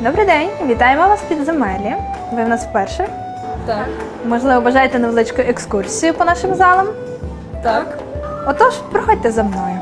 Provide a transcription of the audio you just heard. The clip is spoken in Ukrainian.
Добрий день, вітаємо вас в підземеллі. Ви в нас вперше. Так. Можливо, бажаєте невеличку екскурсію по нашим залам? Так. Отож, проходьте за мною.